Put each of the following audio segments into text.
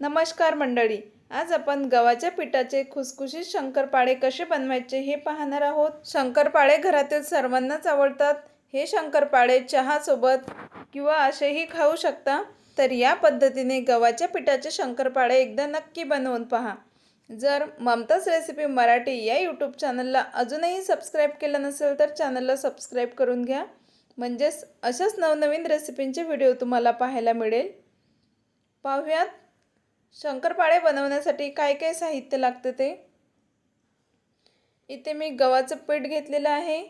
नमस्कार मंडळी आज आपण गव्हाच्या पिठाचे खुसखुशीत शंकरपाळे कसे बनवायचे हे पाहणार आहोत. शंकरपाळे घरातील सर्वांनाच आवडतात. हे शंकरपाळे चहासोबत किंवा असेही खाऊ शकता तर या पद्धतीने गव्हाच्या पिठाचे शंकरपाळे एकदा नक्की बनवून पहा. जर ममताज रेसिपी मराठी या यूट्यूब चॅनलला अजूनही सबस्क्राईब केलं नसेल तर चॅनलला सबस्क्राईब करून घ्या. म्हणजेच अशाच नवनवीन रेसिपींचे व्हिडिओ तुम्हाला पाहायला मिळेल. पाहूयात शंकरपाळे बनवण्यासाठी काय काय साहित्य लागतं ते? इथे मी गव्हाचं पीठ घेतलेलं आहे.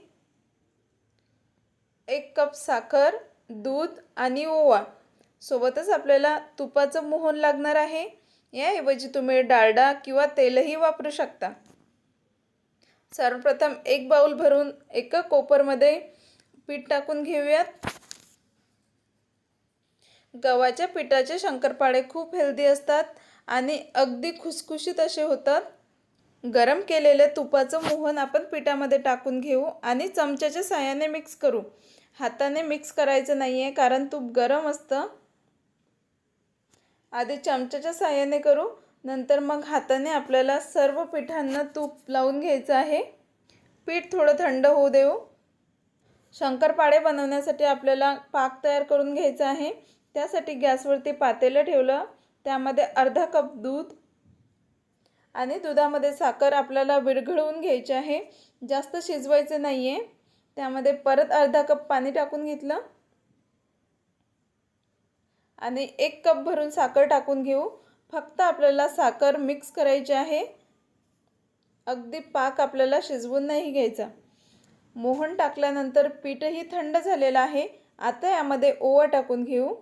एक कप साखर दूध आणि ओवा. सोबतच आपल्याला तुपाचं मोहन लागणार आहे. याऐवजी तुम्ही डालडा किंवा तेलही वापरू शकता. सर्वप्रथम एक बाऊल भरून एका कोपरमध्ये पीठ टाकून घेऊयात. गव्हाच्या पिठाचे शंकरपाळे खूप हेल्दी असतात आणि अगदी खुसखुशीत असे होतात. गरम केलेले तुपाचं मोहन आपण पिठामध्ये टाकून घेऊ आणि चमच्याच्या साह्याने मिक्स करू. हाताने मिक्स करायचं नाही आहे कारण तूप गरम असतं. आधी चमच्याच्या साह्याने करू नंतर मग हाताने आपल्याला सर्व पिठांना तूप लावून घ्यायचं आहे. पीठ थोडं थंड होऊ देऊ. शंकरपाळे बनवण्यासाठी आपल्याला पाक तयार करून घ्यायचा आहे. त्यासाठी गॅसवरती पातेलं ठेवलं. त्यामध्ये अर्धा कप दूध आणि दुधामध्ये साखर आपल्याला विरघळवून घ्यायची आहे. जास्त शिजवायचं नाही आहे त्यामध्ये परत अर्धा कप पाणी टाकून घेतलं. आणि एक कप भरून साखर टाकून घेऊ. फक्त आपल्याला साखर मिक्स करायची आहे. अगदी पाक आपल्याला शिजवून नाही घ्यायचा. मोहन टाकल्यानंतर पीठही थंड झालेलं आहे. आता यामध्ये ओवा टाकून घेऊ.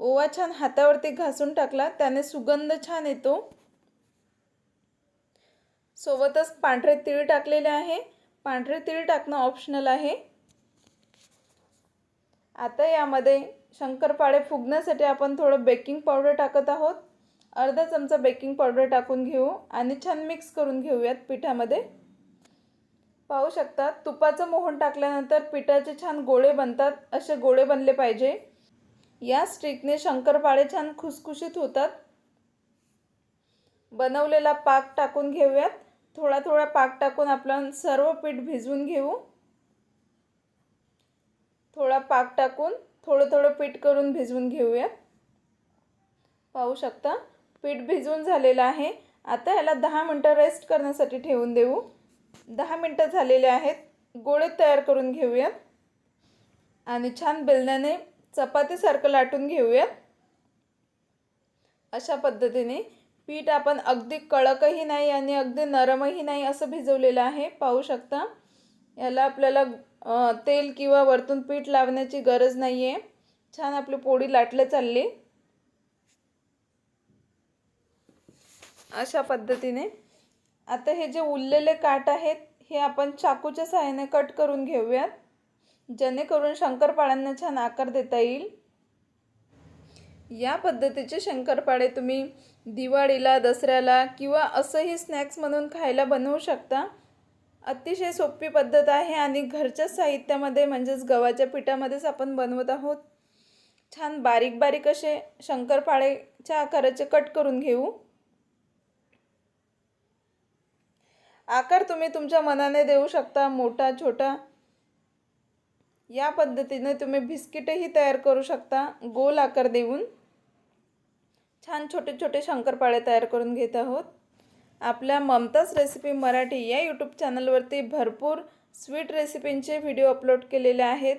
ओवा छान हातावरती घासून टाकला त्याने सुगंध छान येतो. सोबतच पांढरे तीळ टाकलेले आहे. पांढरे तीळ टाकणं ऑप्शनल आहे. आता यामध्ये शंकरपाळे फुगण्यासाठी आपण थोडं बेकिंग पावडर टाकत आहोत. अर्धा चमचा बेकिंग पावडर टाकून घेऊ आणि छान मिक्स करून घेऊयात पिठामध्ये. पाहू शकता तुपाचं मोहन टाकल्यानंतर पिठाचे छान गोळे बनतात असे गोळे बनले पाहिजे. या स्टिकने शंकरपाळे छान खुसखुशीत होतात. बनवलेला पाक टाकून घेऊयात. थोडा थोडा पाक टाकून आपण सर्व पीठ भिजवून घेऊ. थोडा पाक टाकून थोडं थोडं पीठ करून भिजवून घेऊयात. पाहू शकता पीठ भिजवून झालेलं आहे. आता याला दहा मिनटं रेस्ट करण्यासाठी ठेवून देऊ. दहा मिनटं झालेले आहेत. गोळे तयार करून घेऊयात. आणि छान बेलण्याने चपातीसारखं लाटून घेऊयात. अशा पद्धतीने पीठ आपण अगदी कडकही नाही आणि अगदी नरमही नाही असं भिजवलेलं आहे. पाहू शकता याला आपल्याला तेल किंवा वरतून पीठ लावण्याची गरज नाही आहे छान आपली पोळी लाटलं चालली. अशा पद्धतीने आता हे जे उरलेले काठ आहेत हे आपण चाकूच्या सहाय्याने कट करून घेऊयात. जेणेकरून शंकरपाळ्यांना छान आकार देता येईल. या पद्धतीचे शंकरपाळे तुम्ही दिवाळीला दसऱ्याला किंवा असंही स्नॅक्स म्हणून खायला बनवू शकता. अतिशय सोपी पद्धत आहे आणि घरच्याच साहित्यामध्ये म्हणजेच गव्हाच्या पिठामध्येच आपण बनवत आहोत. छान बारीक बारीक असे शंकरपाळेच्या आकाराचे कट करून घेऊ. आकार तुम्ही तुमच्या मनाने देऊ शकता मोठा छोटा. या पद्धतीने तुम्ही बिस्किटही तयार करू शकता गोल आकार देऊन. छान छोटे छोटे शंकरपाळे तयार करून घेत आहोत. आपल्या ममताज रेसिपी मराठी या यूट्यूब चॅनलवरती भरपूर स्वीट रेसिपींचे व्हिडिओ अपलोड केलेले आहेत.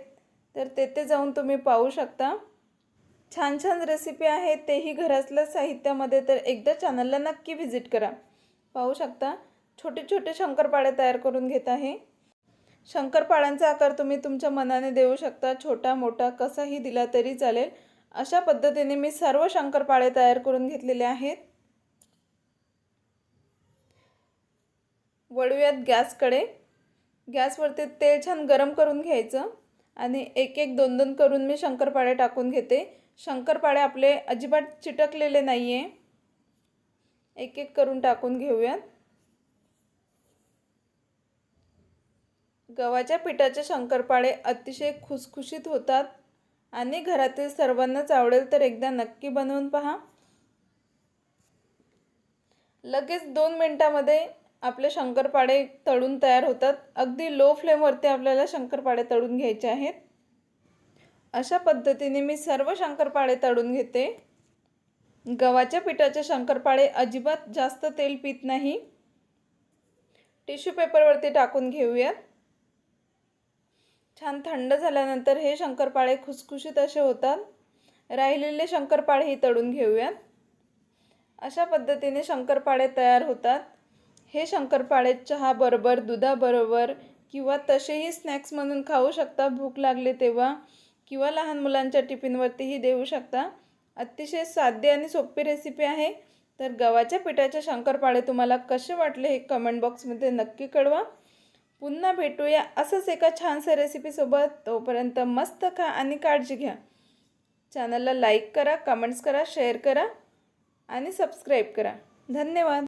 तर तेथे जाऊन तुम्ही पाहू शकता. छान छान रेसिपी आहेत तेही घरातल्या साहित्यामध्ये तर एकदा चॅनलला नक्की व्हिजिट करा. पाहू शकता छोटे छोटे शंकरपाळे तयार करून घेत आहे. शंकरपाळ्यांचा आकार तुम्ही तुमच्या मनाने देऊ शकता. छोटा मोठा कसाही दिला तरी चालेल. अशा पद्धतीने मी सर्व शंकरपाळे तयार करून घेतलेले आहेत. वळूयात गॅसकडे. गॅसवरती तेल छान गरम करून घ्यायचं आणि एक एक दोन दोन करून मी शंकरपाळे टाकून घेते. शंकरपाळे आपले अजिबात चिटकलेले नाही आहे एक एक करून टाकून घेऊयात. गव्हाच्या पिठाचे शंकरपाळे अतिशय खुसखुशीत होतात आणि घरातील सर्वांनाच आवडेल तर एकदा नक्की बनवून पहा. लगेच दोन मिनटामध्ये आपले शंकरपाळे तळून तयार होतात. अगदी लो फ्लेमवरती आपल्याला शंकरपाळे तळून घ्यायचे आहेत. अशा पद्धतीने मी सर्व शंकरपाळे तळून घेते. गव्हाच्या पिठाचे शंकरपाळे अजिबात जास्त तेल पित नाही. टिश्यू पेपरवरती टाकून घेऊयात. छान थंड झाल्यानंतर हे शंकरपाळे खुसखुशीत असे होतात. राहिलेले शंकरपाळेही तळून घेऊयात अशा पद्धतीने शंकरपाळे तयार होतात. हे शंकरपाळे चहाबरोबर दुधाबरोबर किंवा तसेही स्नॅक्स म्हणून खाऊ शकता. भूक लागली तेव्हा किंवा लहान मुलांच्या टिफिनवरतीही देऊ शकता. अतिशय साधी आणि सोपी रेसिपी आहे. तर गव्हाच्या पिठाचे शंकरपाळे तुम्हाला कसे वाटले हे कमेंट बॉक्समध्ये नक्की कळवा. पुन्हा भेटूया असंच एका छानशा रेसिपीसोबत तोपर्यंत मस्त खा आणि काळजी घ्या. चॅनलला लाईक करा कमेंट्स करा शेअर करा आणि सबस्क्राईब करा. धन्यवाद.